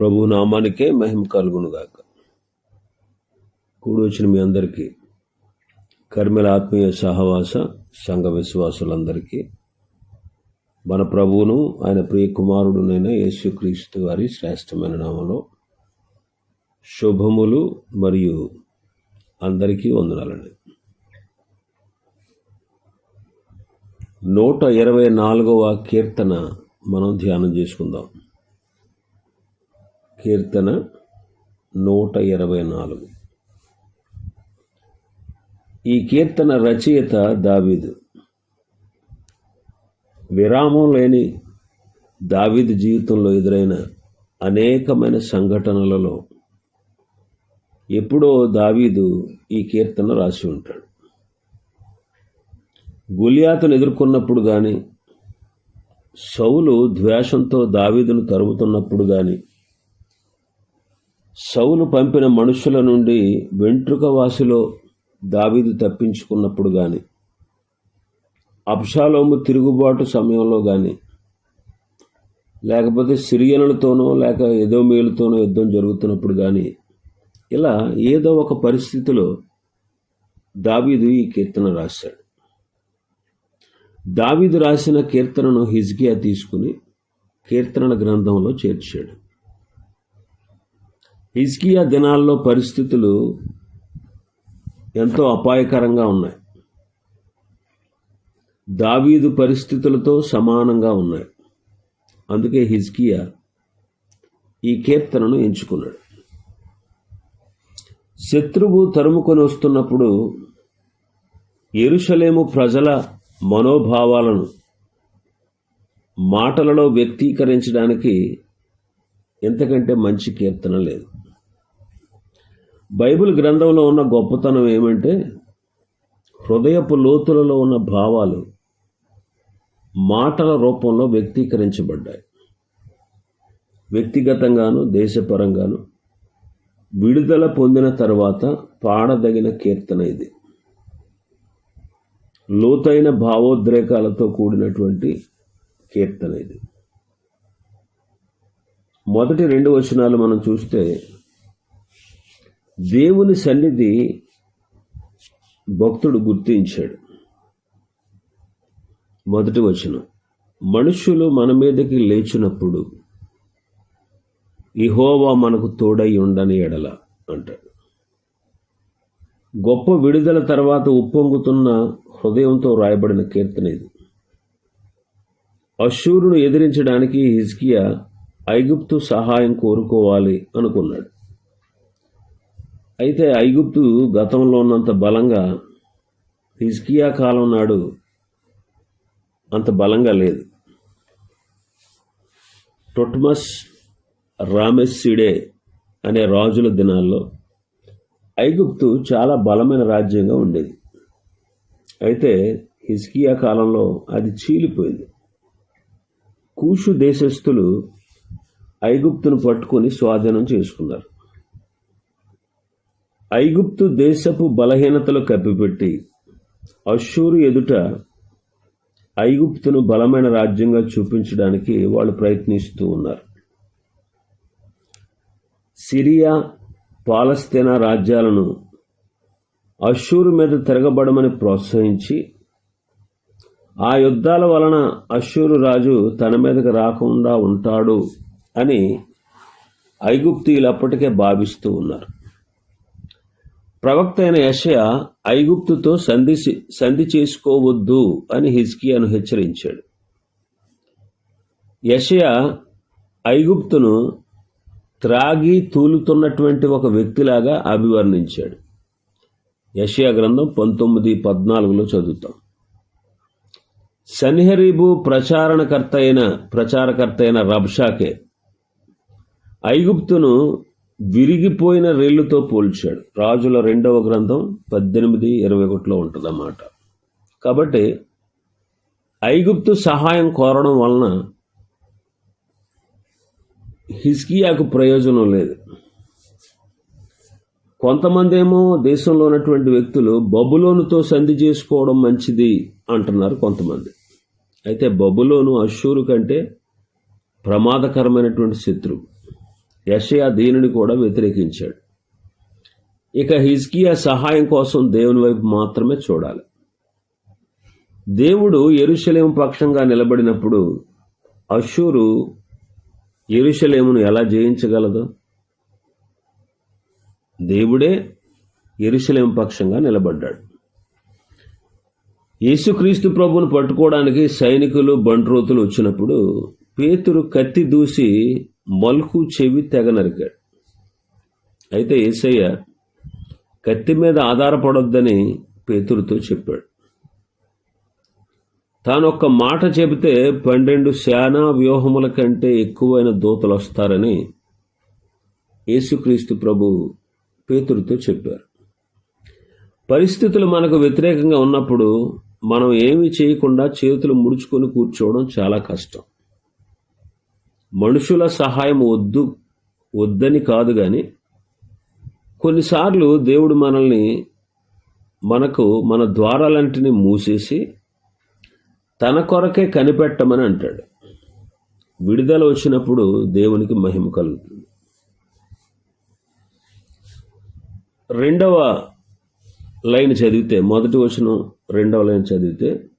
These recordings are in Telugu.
ప్రభు నామానికే మహిమ కలుగునుగాక కూడి వచ్చిన మీ అందరికీ కర్మల ఆత్మీయ సహవాస సంఘ విశ్వాసులందరికీ మన ప్రభువును ఆయన ప్రియ కుమారుడునైన యేసుక్రీస్తు వారి శ్రేష్టమైన నామంలో శుభములు మరియు అందరికీ వందనాలండి. నూట ఇరవై నాలుగవ కీర్తన మనం ధ్యానం చేసుకుందాం. కీర్తన నూట ఇరవై నాలుగు. ఈ కీర్తన రచయిత దావీదు. విరామం లేని దావీదు జీవితంలో ఎదురైన అనేకమైన సంఘటనలలో ఎప్పుడో దావీదు ఈ కీర్తన రాసి ఉంటాడు. గులియాతను ఎదుర్కొన్నప్పుడు కానీ సౌలు ద్వేషంతో దావీదును తరుముతున్నప్పుడు కానీ సౌలు పంపిన మనుషుల నుండి వెంట్రుక వాసిలో దావీదు తప్పించుకున్నప్పుడు కానీ అప్షాలోము తిరుగుబాటు సమయంలో కానీ లేకపోతే సిరియనులతోనో లేక ఎదోమేలుతోనో యుద్ధం జరుగుతున్నప్పుడు కానీ ఇలా ఏదో ఒక పరిస్థితిలో దావీదు ఈ కీర్తన రాశాడు. దావీదు రాసిన కీర్తనను హిజ్కియా తీసుకుని కీర్తనల గ్రంథంలో చేర్చాడు. హిజ్కియా దినాల్లో పరిస్థితులు ఎంతో అపాయకరంగా ఉన్నాయి. దావీదు పరిస్థితులతో సమానంగా ఉన్నాయి. అందుకే హిజ్కియా ఈ కీర్తనను ఎంచుకున్నాడు. శత్రువు తరుముకొని వస్తున్నప్పుడు ఎరుషలేము ప్రజల మనోభావాలను మాటలలో వ్యక్తీకరించడానికి ఎంతకంటే మంచి కీర్తన లేదు. బైబిల్ గ్రంథంలో ఉన్న గొప్పతనం ఏమంటే హృదయపు లోతులలో ఉన్న భావాలు మాటల రూపంలో వ్యక్తీకరించబడ్డాయి. వ్యక్తిగతంగాను దేశపరంగాను విడుదల పొందిన తర్వాత పాడదగిన కీర్తన ఇది. లోతైన భావోద్రేకాలతో కూడినటువంటి కీర్తన ఇది. మొదటి రెండు వచనాలు మనం చూస్తే దేవుని సన్నిధి భక్తుడు గుర్తించాడు. మొదటి వచనం. మనుషులు మన మీదకి లేచినప్పుడు ఇహోవా మనకు తోడై ఉండని ఎడల అంటాడు. గొప్ప విడుదల తర్వాత ఉప్పొంగుతున్న హృదయంతో రాయబడిన కీర్తన ఇది. అశూరును ఎదిరించడానికి హిజ్కియా ఐగుప్తు సహాయం కోరుకోవాలి అనుకున్నాడు. అయితే ఐగుప్తు గతంలో ఉన్నంత బలంగా హిజ్కియా కాలం నాడు అంత బలంగా లేదు. టొట్మస్ రామెస్సిడే అనే రాజుల దినాల్లో ఐగుప్తు చాలా బలమైన రాజ్యంగా ఉండేది. అయితే హిజ్కియా కాలంలో అది చీలిపోయింది. కూషు దేశస్థులు ఐగుప్తును పట్టుకొని స్వాధీనం చేసుకున్నారు. ఐగుప్తు దేశపు బలహీనతలు కప్పిపెట్టి అశూరు ఎదుట ఐగుప్తును బలమైన రాజ్యంగా చూపించడానికి వాళ్ళు ప్రయత్నిస్తూ ఉన్నారు. సిరియా పాలస్తీనా రాజ్యాలను అశూరు మీద తిరగబడమని ప్రోత్సహించి ఆ యుద్ధాల వలన అశూరు రాజు తన మీదకి రాకుండా ఉంటాడు అని ఐగుప్తీయులు అప్పటికే భావిస్తూ ఉన్నారు. ప్రవక్త అయిన యషయ ఐగుప్తుతో సంధి సంధి చేసుకోవద్దు అని హిజ్కియాను హెచ్చరించాడు. యషయ ఐగుప్తును త్రాగి తూలుతున్నటువంటి ఒక వ్యక్తిలాగా అభివర్ణించాడు. యషయా గ్రంథం పంతొమ్మిది పద్నాలుగులో చదువుతాం. సన్హరీబు ప్రచారణకర్త అయిన ప్రచారకర్త అయిన రబ్షాకే ఐగుప్తును విరిగిపోయిన రెల్లుతో పోల్చాడు. రాజుల రెండవ గ్రంథం పద్దెనిమిది ఇరవై ఒకటిలో ఉంటుందన్నమాట. కాబట్టి ఐగుప్తు సహాయం కోరడం వలన హిస్కియాకు ప్రయోజనం లేదు. కొంతమంది ఏమో దేశంలో ఉన్నటువంటి వ్యక్తులు బబులోనుతో సంధి చేసుకోవడం మంచిది అంటున్నారు కొంతమంది. అయితే బబులోను అశూరు కంటే ప్రమాదకరమైనటువంటి శత్రువు. యషయా దీనిని కూడా వ్యతిరేకించాడు. ఇక హిజ్కియా సహాయం కోసం దేవుని వైపు మాత్రమే చూడాలి. దేవుడు ఎరుషలేం పక్షంగా నిలబడినప్పుడు అషూరు ఎరుషలేమును ఎలా జయించగలదు? దేవుడే ఎరుషలేం పక్షంగా నిలబడ్డాడు. యేసుక్రీస్తు ప్రభును పట్టుకోవడానికి సైనికులు బంట్రోతులు వచ్చినప్పుడు పేతురు కత్తి దూసి మల్కు చెవి తెగ నరికాడు. అయితే ఏసయ్య కత్తి మీద ఆధారపడొద్దని పేతురుతో చెప్పాడు. తాను ఒక్క మాట చెబితే పన్నెండు శానా వ్యూహముల కంటే ఎక్కువైన దూతలు వస్తారని యేసుక్రీస్తు ప్రభు పేతురుతో చెప్పారు. పరిస్థితులు మనకు వ్యతిరేకంగా ఉన్నప్పుడు మనం ఏమి చేయకుండా చేతులు ముడుచుకొని కూర్చోవడం చాలా కష్టం. మనుషుల సహాయం వద్దు వద్దని కాదు కానీ కొన్నిసార్లు దేవుడు మనల్ని మనకు మన ద్వారాలంటిని మూసేసి తన కొరకే కనిపెట్టమని అంటాడు. విడుదల వచ్చినప్పుడు దేవునికి మహిమ కలుగుతుంది. రెండవ లైన్ చదివితే మొదటి వచనం రెండవ లైన్ చదివితే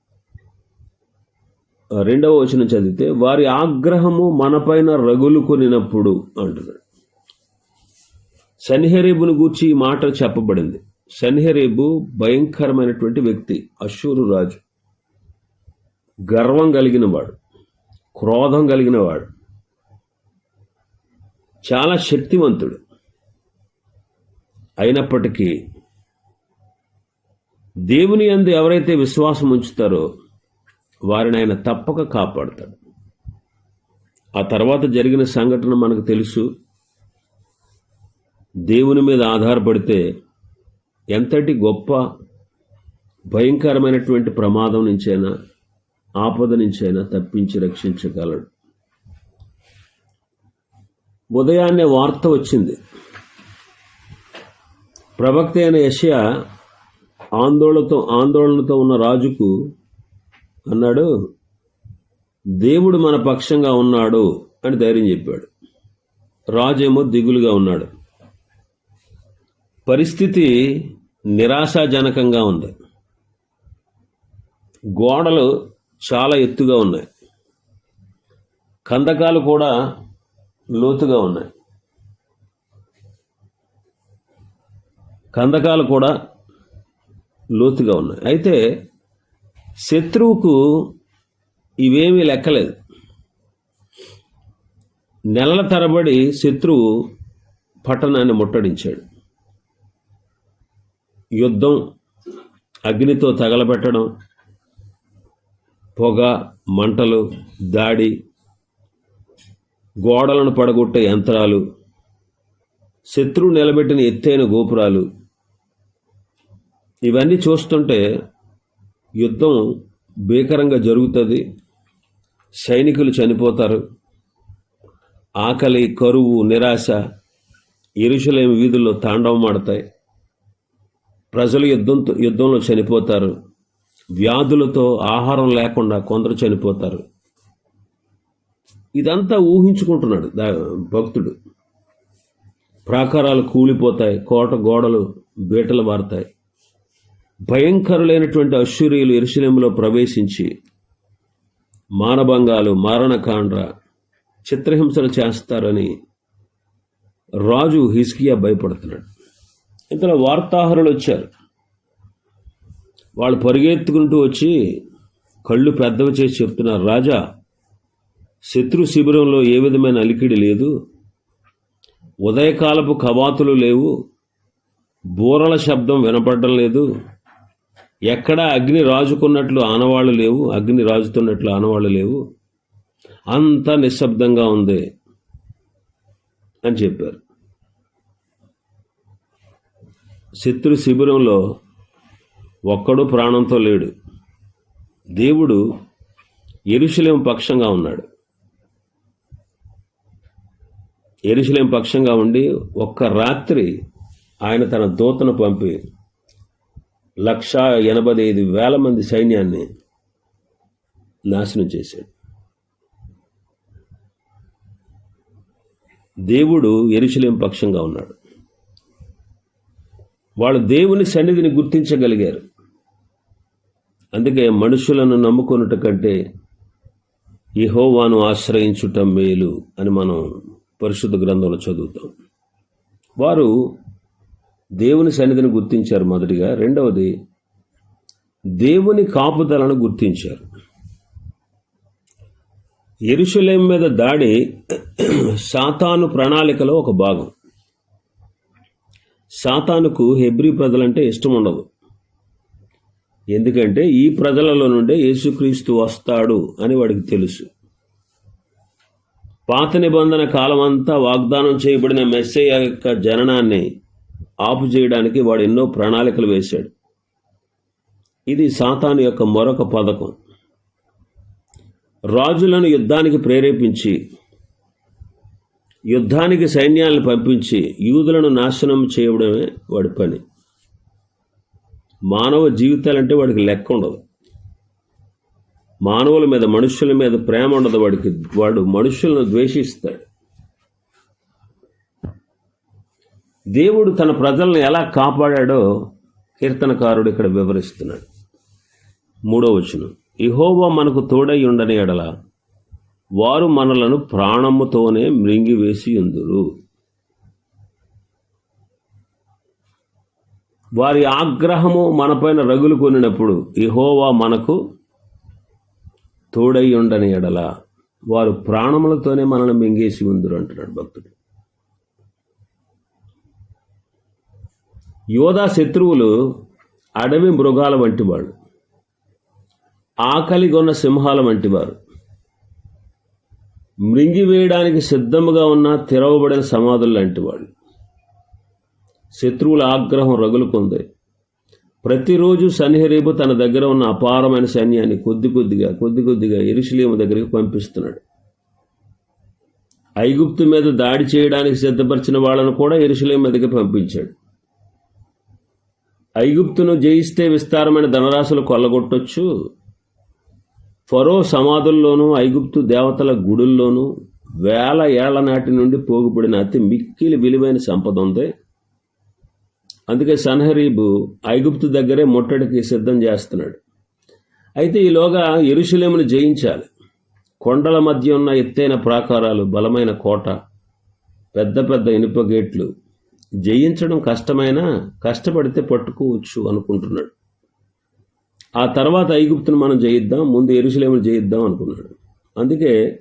రెండవ వచనం చదివితే వారి ఆగ్రహము మనపైన రగులు కొనినప్పుడు అంటున్నాడు. సన్హెరేబును గూర్చి ఈ మాట చెప్పబడింది. సన్హెరేబు భయంకరమైనటువంటి వ్యక్తి అశూరు రాజు. గర్వం కలిగినవాడు క్రోధం కలిగినవాడు. చాలా శక్తివంతుడు. అయినప్పటికీ దేవుని అందు ఎవరైతే విశ్వాసం ఉంచుతారో వారిని ఆయన తప్పక కాపాడుతాడు. ఆ తర్వాత జరిగిన సంఘటన మనకు తెలుసు. దేవుని మీద ఆధారపడితే ఎంతటి గొప్ప భయంకరమైనటువంటి ప్రమాదం నుంచైనా ఆపద నుంచైనా తప్పించి రక్షించగలడు. ఉదయాన్నే వార్త వచ్చింది. ప్రవక్త అయిన యషయా ఆందోళనతో ఆందోళనతో ఉన్న రాజుకు అన్నాడు దేవుడు మన పక్షంగా ఉన్నాడు అని ధైర్యం చెప్పాడు. రాజేమో దిగులుగా ఉన్నాడు. పరిస్థితి నిరాశాజనకంగా ఉంది. గోడలు చాలా ఎత్తుగా ఉన్నాయి. కందకాలు కూడా లోతుగా ఉన్నాయి. కందకాలు కూడా లోతుగా ఉన్నాయి. అయితే శత్రువుకు ఇవేమీ లెక్కలేదు. నెలల తరబడి శత్రువు పట్టణాన్ని ముట్టడించాడు. యుద్ధం అగ్నితో తగలబెట్టడం పొగ మంటలు దాడి గోడలను పడగొట్టే యంత్రాలు శత్రువు నిలబెట్టిన ఎత్తైన గోపురాలు ఇవన్నీ చూస్తుంటే యుద్ధం భీకరంగా జరుగుతుంది. సైనికులు చనిపోతారు. ఆకలి కరువు నిరాశ ఎరుషలేం వీధుల్లో తాండవమాడతాయి ప్రజలు యుద్ధంతో యుద్ధంలో చనిపోతారు. వ్యాధులతో ఆహారం లేకుండా కొందరు చనిపోతారు. ఇదంతా ఊహించుకుంటున్నాడు భక్తుడు. ప్రాకారాలు కూలిపోతాయి కోట గోడలు బీటలు మారుతాయి భయంకరులైనటువంటి అశ్వరీయులు ఎరుశలంలో ప్రవేశించి మానభంగాలు మారణకాండ్ర చిత్రహింసలు చేస్తారని రాజు హిస్కియా భయపడుతున్నాడు. ఇంతలో వార్తాహరులు వచ్చారు. వాళ్ళు పరిగెత్తుకుంటూ వచ్చి కళ్ళు పెద్దవి చేసి చెప్తున్నారు రాజా శత్రు శిబిరంలో ఏ విధమైన అలికిడి లేదు. ఉదయకాలపు కవాతులు లేవు. బూరల శబ్దం వినపడడం లేదు. ఎక్కడా అగ్ని రాజుకున్నట్లు ఆనవాళ్ళు లేవు అగ్ని రాజుతున్నట్లు ఆనవాళ్ళు లేవు. అంత నిశ్శబ్దంగా ఉంది అని చెప్పారు. శత్రు శిబిరంలో ఒక్కడు ప్రాణంతో లేడు. దేవుడు ఎరుశలేం పక్షంగా ఉన్నాడు. ఎరుశలేం పక్షంగా ఉండి ఒక్క రాత్రి ఆయన తన దూతను పంపి లక్ష ఎనభై ఐదు వేల మంది సైన్యాన్ని నాశనం చేశాడు. దేవుడు ఎరుశలేం పక్షంగా ఉన్నాడు. వాళ్ళు దేవుని సన్నిధిని గుర్తించగలిగారు. అందుకే మనుషులను నమ్ముకొనుట కంటే యెహోవాను ఆశ్రయించుట మేలు అని మనం పరిశుద్ధ గ్రంథంలో చదువుతాం. వారు దేవుని సన్నిధిని గుర్తించారు మొదటిగా. రెండవది దేవుని కాపుదలను గుర్తించారు. ఎరుషలేం మీద దాడి సాతాను ప్రణాళికలో ఒక భాగం. సాతానుకు హెబ్రీ ప్రజలంటే ఇష్టం ఉండదు ఎందుకంటే ఈ ప్రజలలో నుండే యేసుక్రీస్తు వస్తాడు అని వాడికి తెలుసు. పాత నిబంధన కాలమంతా వాగ్దానం చేయబడిన మెస్సయ్య యొక్క జననాన్ని ఆపు చేయడానికి వాడు ఎన్నో ప్రణాళికలు వేశాడు. ఇది సాతాను యొక్క మరొక పథకం. రాజులను యుద్ధానికి ప్రేరేపించి యుద్ధానికి సైన్యాలను పంపించి యూదులను నాశనం చేయడమే వాడి పని. మానవ జీవితాలంటే వాడికి లెక్క ఉండదు. మానవుల మీద మనుషుల మీద ప్రేమ ఉండదు వాడికి. వాడు మనుషులను ద్వేషిస్తాడు. దేవుడు తన ప్రజలను ఎలా కాపాడాడో కీర్తనకారుడు ఇక్కడ వివరిస్తున్నాడు. మూడో వచనం. ఇహోవా మనకు తోడై ఉండని ఎడల వారు మనలను ప్రాణముతోనే మృంగివేసి ఉందురు. వారి ఆగ్రహము మనపైన రగులు కొనినప్పుడు ఇహోవా మనకు తోడై ఉండని ఎడల వారు ప్రాణములతోనే మనల్ని మింగేసి ఉందరు అంటున్నాడు భక్తుడు. యోధా శత్రువులు అడవి మృగాల వంటి వాళ్ళు. ఆకలిగొన్న సింహాల వంటివారు మృంగివేయడానికి సిద్ధముగా ఉన్న తెరవబడిన సమాధులు లాంటి వాళ్ళు. శత్రువుల ఆగ్రహం రగులుకుంది. ప్రతిరోజు సన్హరీబు తన దగ్గర ఉన్న అపారమైన సైన్యాన్ని కొద్ది కొద్దిగా కొద్ది కొద్దిగా ఎరుసలేము దగ్గరికి పంపిస్తున్నాడు. ఐగుప్తు మీద దాడి చేయడానికి సిద్ధపరిచిన వాళ్ళను కూడా ఎరుసలేం మీదకి పంపించాడు. ఐగుప్తును జయిస్తే విస్తారమైన ధనరాశులు కొల్లగొట్టొచ్చు. ఫరో సమాధుల్లోనూ ఐగుప్తు దేవతల గుడుల్లోనూ వేల ఏళ్ళ నాటి నుండి పోగుపడిన అతి మిక్కిలి విలువైన సంపద ఉంది. అందుకే సన్హరీబు ఐగుప్తు దగ్గరే ముట్టడికి సిద్ధం చేస్తున్నాడు. అయితే ఈలోగా ఎరుశలేమును జయించాలి. కొండల మధ్య ఉన్న ఎత్తైన ప్రాకారాలు బలమైన కోట పెద్ద పెద్ద ఇనుప గేట్లు జయించడం కష్టమైనా కష్టపడితే పట్టుకోవచ్చు అనుకుంటున్నాడు. ఆ తర్వాత ఐగుప్తును మనం జయిద్దాం ముందు ఎరుసలేములు జయిద్దాం అనుకున్నాడు. అందుకే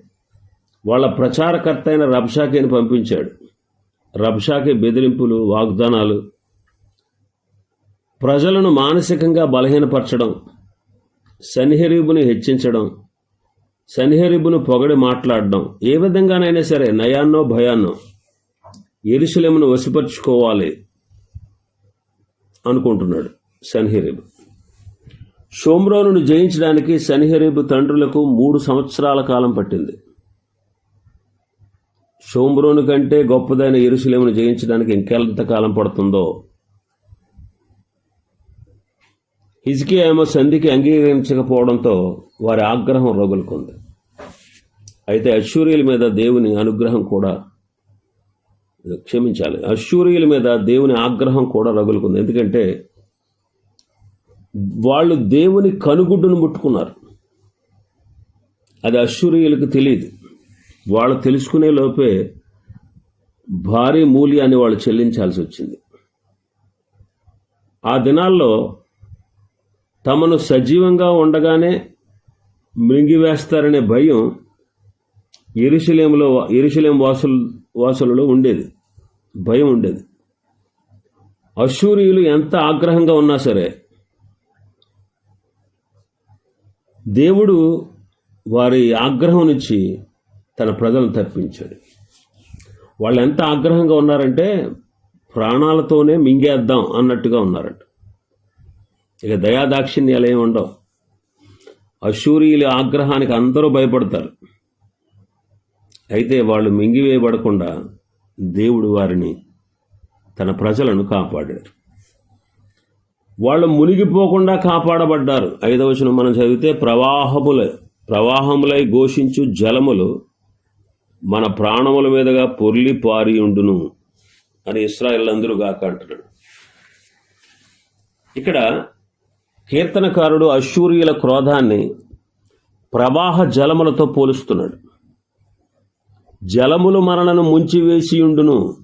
వాళ్ళ ప్రచారకర్త అయిన రబ్షాకేని పంపించాడు. రబ్షాకే బెదిరింపులు వాగ్దానాలు ప్రజలను మానసికంగా బలహీనపరచడం సన్హెరీబుని హెచ్చించడం సన్హెరీబును పొగడి మాట్లాడడం ఏ విధంగానైనా సరే నయాన్నో భయాన్నో ఎరుసలేమును వశపరుచుకోవాలి అనుకుంటున్నాడు సన్హెరీబు. షోమ్రోనును జయించడానికి సన్హెరీబు తండ్రులకు మూడు సంవత్సరాల కాలం పట్టింది. షోమ్రోను కంటే గొప్పదైన ఎరుసలేమును జయించడానికి ఇంకెంత కాలం పడుతుందో? హిజ్కి ఏమో సంధికి అంగీకరించకపోవడంతో వారి ఆగ్రహం రగులుకుంది. అయితే అశ్వర్యుల మీద దేవుని అనుగ్రహం కూడా క్షమించాలి. అశ్వర్యుల మీద దేవుని ఆగ్రహం కూడా రగులుకుంది. ఎందుకంటే వాళ్ళు దేవుని కనుగుడ్డును ముట్టుకున్నారు. అది అశ్వర్యులకు తెలియదు. వాళ్ళు తెలుసుకునే లోపే భారీ మూల్యాన్ని వాళ్ళు చెల్లించాల్సి వచ్చింది. ఆ దినాల్లో తమను సజీవంగా ఉండగానే మృంగివేస్తారనే భయం ఎరుశలేములో ఎరుశలేం వాసులు వాసులలో ఉండేది. భయం ఉండేది. అశూరియులు ఎంత ఆగ్రహంగా ఉన్నా సరే దేవుడు వారి ఆగ్రహం నుంచి తన ప్రజలను తప్పించాడు. వాళ్ళు ఎంత ఆగ్రహంగా ఉన్నారంటే ప్రాణాలతోనే మింగేద్దాం అన్నట్టుగా ఉన్నారంట. ఇక దయాదాక్షిణ్యాలు ఏమి ఉండవు. అశూరియుల ఆగ్రహానికి అందరూ భయపడతారు. అయితే వాళ్ళు మింగివేయబడకుండా దేవుడు వారిని తన ప్రజలను కాపాడారు. వాళ్ళు మునిగిపోకుండా కాపాడబడ్డారు. ఐదవచనం మనం చదివితే ప్రవాహములై ప్రవాహములై ఘోషించు జలములు మన ప్రాణముల మీదుగా పొర్లి పారి ఉండును అని ఇస్రాయల్ అందరూ గాక అంటున్నాడు ఇక్కడ కీర్తనకారుడు అశూరియుల క్రోధాన్ని ప్రవాహ జలములతో పోలుస్తున్నాడు. జలములు మనలను ముంచివేసియుండును.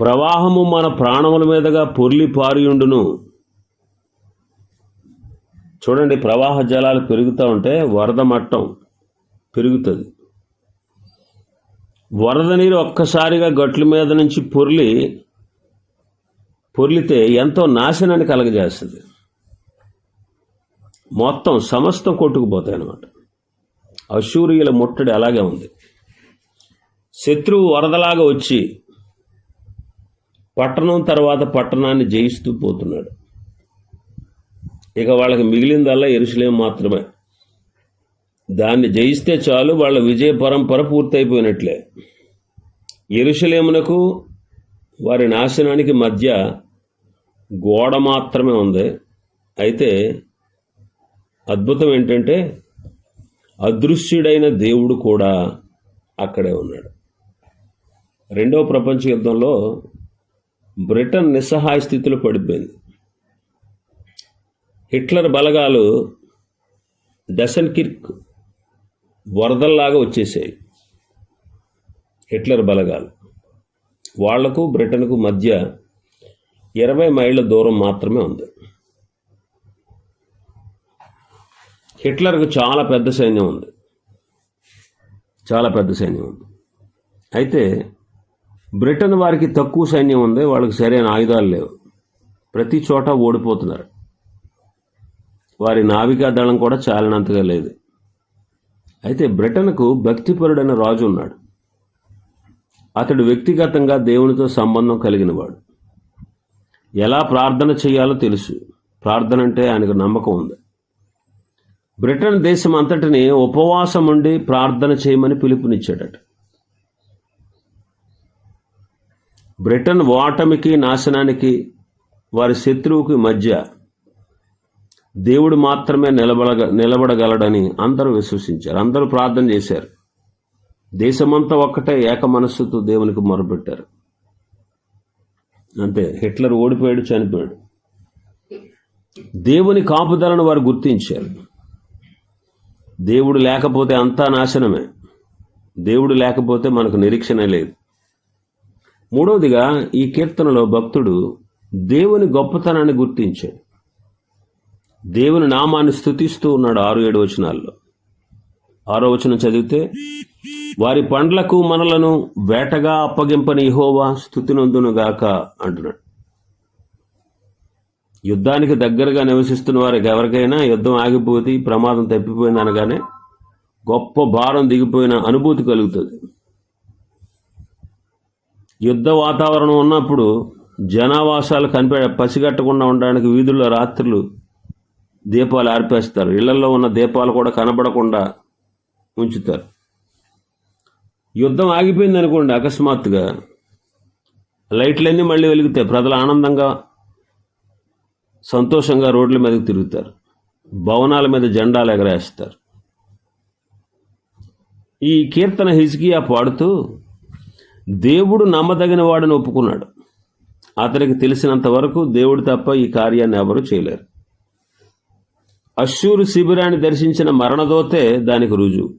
ప్రవాహము మన ప్రాణముల మీదుగా పొర్లి పారియుండును చూడండి ప్రవాహ జలాలు పెరుగుతూ ఉంటే వరద మట్టం పెరుగుతుంది. వరద నీరు ఒక్కసారిగా గట్ల మీద నుంచి పొర్లి పొర్లితే ఎంతో నాశనాన్ని కలగజేస్తుంది. మొత్తం సమస్తం కొట్టుకుపోతాయి అన్నమాట అశూరియుల ముట్టడి అలాగే ఉంది. శత్రువు వరదలాగా వచ్చి పట్టణం తర్వాత పట్టణాన్ని జయిస్తూ పోతున్నాడు. ఇక వాళ్ళకి మిగిలిందల్లా ఎరుసలేం మాత్రమే. దాన్ని జయిస్తే చాలు వాళ్ళ విజయ పరంపర పూర్తయిపోయినట్లే. ఎరుసలేమునకు వారి నాశనానికి మధ్య గోడ మాత్రమే ఉంది. అయితే అద్భుతం ఏంటంటే అదృశ్యుడైన దేవుడు కూడా అక్కడే ఉన్నాడు. రెండవ ప్రపంచ యుద్ధంలో బ్రిటన్ నిస్సహాయ స్థితిలో పడిపోయింది. హిట్లర్ బలగాలు డసన్కిర్క్ వరదల్లాగా వచ్చేసాయి. హిట్లర్ బలగాలు. వాళ్ళకు బ్రిటన్కు మధ్య ఇరవై మైళ్ళ దూరం మాత్రమే ఉంది. హిట్లర్కు చాలా పెద్ద సైన్యం ఉంది. చాలా పెద్ద సైన్యం ఉంది. అయితే బ్రిటన్ వారికి తక్కువ సైన్యం ఉంది వాళ్ళకి సరైన ఆయుధాలు లేవు. ప్రతి చోట ఓడిపోతున్నారు. వారి నావికా దళం కూడా చాలినంతగా లేదు. అయితే బ్రిటన్కు భక్తిపరుడైన రాజు ఉన్నాడు. అతడు వ్యక్తిగతంగా దేవునితో సంబంధం కలిగినవాడు ఎలా ప్రార్థన చేయాలో తెలుసు. ప్రార్థన అంటే ఆయనకు నమ్మకం ఉంది. బ్రిటన్ దేశం అంతటిని ఉపవాసం ఉండి ప్రార్థన చేయమని పిలుపునిచ్చాడట. బ్రిటన్ ఓటమికి నాశనానికి వారి శత్రువుకి మధ్య దేవుడు మాత్రమే నిలబడగ నిలబడగలడని అందరూ విశ్వసించారు. అందరూ ప్రార్థన చేశారు. దేశమంతా ఒక్కటే ఏక మనస్సుతో దేవునికి మొరపెట్టారు. అంతే. హిట్లర్ ఓడిపోయాడు చనిపోయాడు. దేవుని కాపుదలను వారు గుర్తించారు. దేవుడు లేకపోతే అంతా నాశనమే. దేవుడు లేకపోతే మనకు నిరీక్షణ లేదు. మూడవదిగా ఈ కీర్తనలో భక్తుడు దేవుని గొప్పతనాన్ని గుర్తించాడు. దేవుని నామాన్ని స్థుతిస్తూ ఉన్నాడు ఆరు ఏడు వచనాల్లో. ఆరో వచనం చదివితే వారి పండ్లకు మనలను వేటగా అప్పగింపని ఇహోవా స్థుతినందునుగాక అంటున్నాడు. యుద్ధానికి దగ్గరగా నివసిస్తున్న వారికి ఎవరికైనా యుద్ధం ఆగిపోతే ప్రమాదం తప్పిపోయింది అనగానే గొప్ప భారం దిగిపోయిన అనుభూతి కలుగుతుంది. యుద్ధ వాతావరణం ఉన్నప్పుడు జనావాసాలు కనిపె పసిగట్టకుండా ఉండడానికి వీధుల్లో రాత్రులు దీపాలు ఆర్పేస్తారు. ఇళ్ళలో ఉన్న దీపాలు కూడా కనబడకుండా ఉంచుతారు. యుద్ధం ఆగిపోయింది అనుకోండి అకస్మాత్తుగా. లైట్లన్నీ మళ్ళీ వెలుగుతాయి ప్రజలు ఆనందంగా సంతోషంగా రోడ్ల మీదకి తిరుగుతారు. భవనాల మీద జెండాలు ఎగరేస్తారు. ఈ కీర్తన హిజ్కియా పాడుతూ దేవుడు నమ్మదగిన వాడని ఒప్పుకున్నాడు. అతనికి తెలిసినంత వరకు దేవుడు తప్ప ఈ కార్యాన్ని ఎవరూ చేయలేరు. అశ్షూరు శిబిరాన్ని దర్శించిన మరణదోతే దానికి రుజువు.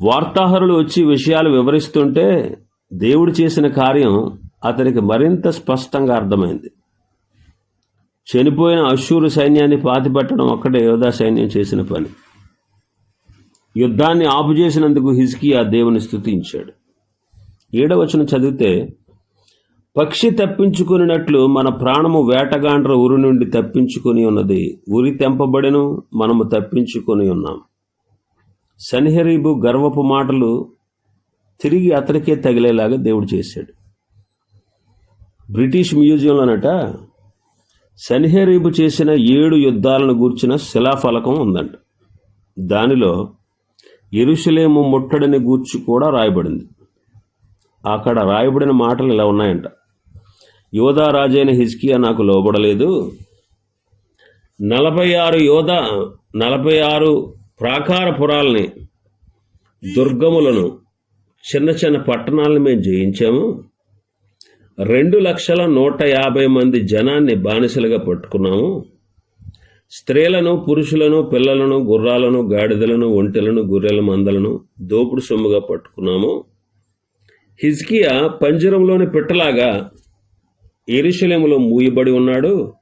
వార్తాహరులు వచ్చి విషయాలు వివరిస్తుంటే దేవుడు చేసిన కార్యం అతనికి మరింత స్పష్టంగా అర్థమైంది. చనిపోయిన అశ్షూరు సైన్యాన్ని పాతిపెట్టడం ఒక్కటే యోధా సైన్యం చేసిన పని. యుద్ధాన్ని ఆపు చేసినందుకు హిజ్కియా దేవుని స్తుతించాడు ఏడవచనం చదివితే పక్షి తప్పించుకున్నట్లు మన ప్రాణము వేటగాండ్ర ఉరి నుండి తప్పించుకొని ఉన్నది. ఉరి తెంపబడెను మనము తప్పించుకొని ఉన్నాం. సన్హరీబు గర్వపు మాటలు తిరిగి అతనికే తగిలేలాగా దేవుడు చేశాడు. బ్రిటిష్ మ్యూజియంలోనట సన్హరీబు చేసిన ఏడు యుద్ధాలను గూర్చిన శిలాఫలకం ఉందంట. దానిలో ఎరుషలేము ముట్టడిని గూర్చి కూడా రాయబడింది. అక్కడ రాయబడిన మాటలు ఇలా ఉన్నాయంట. యోధా రాజైన హిజ్కియా నాకు లోబడలేదు. నలభై ఆరు యోధా నలభై ఆరు ప్రాకారపురాల్ని దుర్గములను చిన్న చిన్న పట్టణాలను మేము జయించాము. రెండు లక్షల నూట యాభై మంది జనాన్ని బానిసలుగా పట్టుకున్నాము. స్త్రీలను పురుషులను పిల్లలను గుర్రాలను గాడిదలను ఒంటెలను గొర్రెల మందలను దోపుడు సొమ్ముగా పట్టుకున్నాము. హిజ్కియా పంజరంలోని పిట్టలాగా ఎరుశలేములో మూయబడి ఉన్నాడు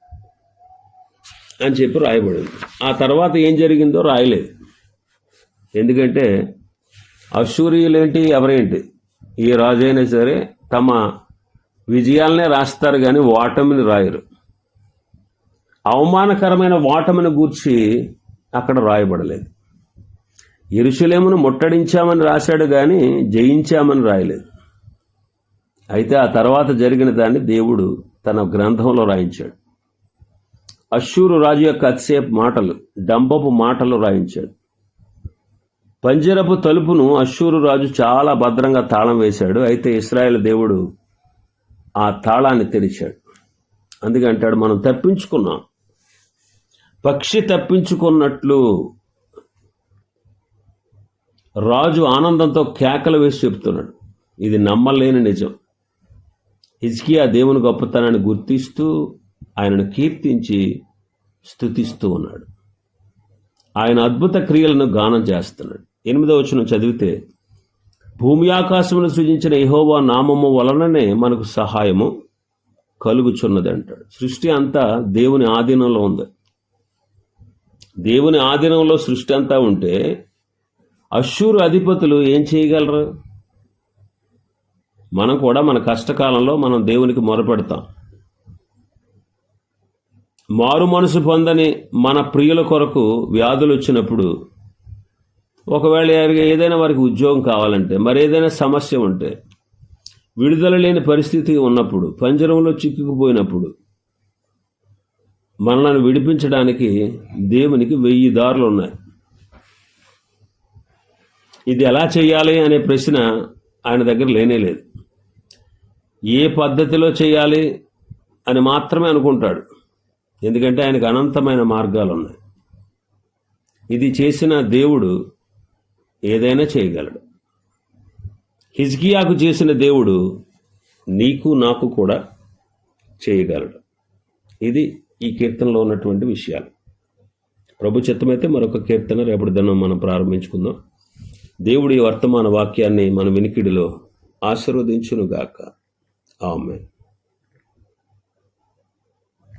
అని చెప్పి రాయబడింది. ఆ తర్వాత ఏం జరిగిందో రాయలేదు. ఎందుకంటే అశూరియులేంటి ఎవరేంటి? ఏ రాజైనా సరే తమ విజయాలనే రాస్తారు కానీ ఓటమిని రాయరు. అవమానకరమైన ఓటమిని గూర్చి అక్కడ రాయబడలేదు. ఎరుషులేమును ముట్టడించామని రాశాడు కానీ జయించామని రాయలేదు. అయితే ఆ తర్వాత జరిగిన దాన్ని దేవుడు తన గ్రంథంలో రాయించాడు. అశ్షూరు రాజు యొక్క అతిసేపు మాటలు డంబపు మాటలు రాయించాడు. పంజరపు తలుపును అశ్షూరు రాజు చాలా భద్రంగా తాళం వేశాడు. అయితే ఇస్రాయేల్ దేవుడు ఆ తాళాన్ని తెరిచాడు. అందుకే అంటాడు మనం తప్పించుకున్నాం. పక్షి తప్పించుకున్నట్లు రాజు ఆనందంతో కేకలు వేసి చెప్తున్నాడు ఇది నమ్మలేని నిజం. హిజ్కియా దేవుని గొప్పతనాన్ని గుర్తిస్తూ ఆయనను కీర్తించి స్థుతిస్తూ ఉన్నాడు. ఆయన అద్భుత క్రియలను గానం చేస్తున్నాడు. ఎనిమిదవ వచనం చదివితే భూమి ఆకాశమును సృజించిన ఎహోవా నామము వలననే మనకు సహాయము కలుగుచున్నది అంటాడు సృష్టి అంతా దేవుని ఆధీనంలో ఉంది. దేవుని ఆధీనంలో సృష్టి అంతా ఉంటే అశ్షూరు అధిపతులు ఏం చేయగలరు? మనం కూడా మన కష్టకాలంలో మనం దేవునికి మొరపెడతాం. మారు మనసు పొందని మన ప్రియుల కొరకు వ్యాధులు వచ్చినప్పుడు ఒకవేళ ఏదైనా వారికి ఉద్యోగం కావాలంటే మరి ఏదైనా సమస్య ఉంటే విడుదల లేని పరిస్థితి ఉన్నప్పుడు పంజరంలో చిక్కుకుపోయినప్పుడు మనల్ని విడిపించడానికి దేవునికి వెయ్యి దారులు ఉన్నాయి. ఇది ఎలా చేయాలి అనే ప్రశ్న ఆయన దగ్గర లేనే లేదు. ఏ పద్ధతిలో చేయాలి అని మాత్రమే అనుకుంటాడు. ఎందుకంటే ఆయనకు అనంతమైన మార్గాలు ఉన్నాయి ఇది చేసిన దేవుడు ఏదైనా చేయగలడు. హిజ్కియాకు చేసిన దేవుడు నీకు నాకు కూడా చేయగలడు. ఇది ఈ కీర్తనలో ఉన్నటువంటి విషయాలు. ప్రభు చిత్తమైతే మరొక కీర్తన రేపటి దినం మనం ప్రారంభించుకుందాం. దేవుడి వర్తమాన వాక్యాన్ని మన వినికిడిలో ఆశీర్వదించునుగాక. Amen.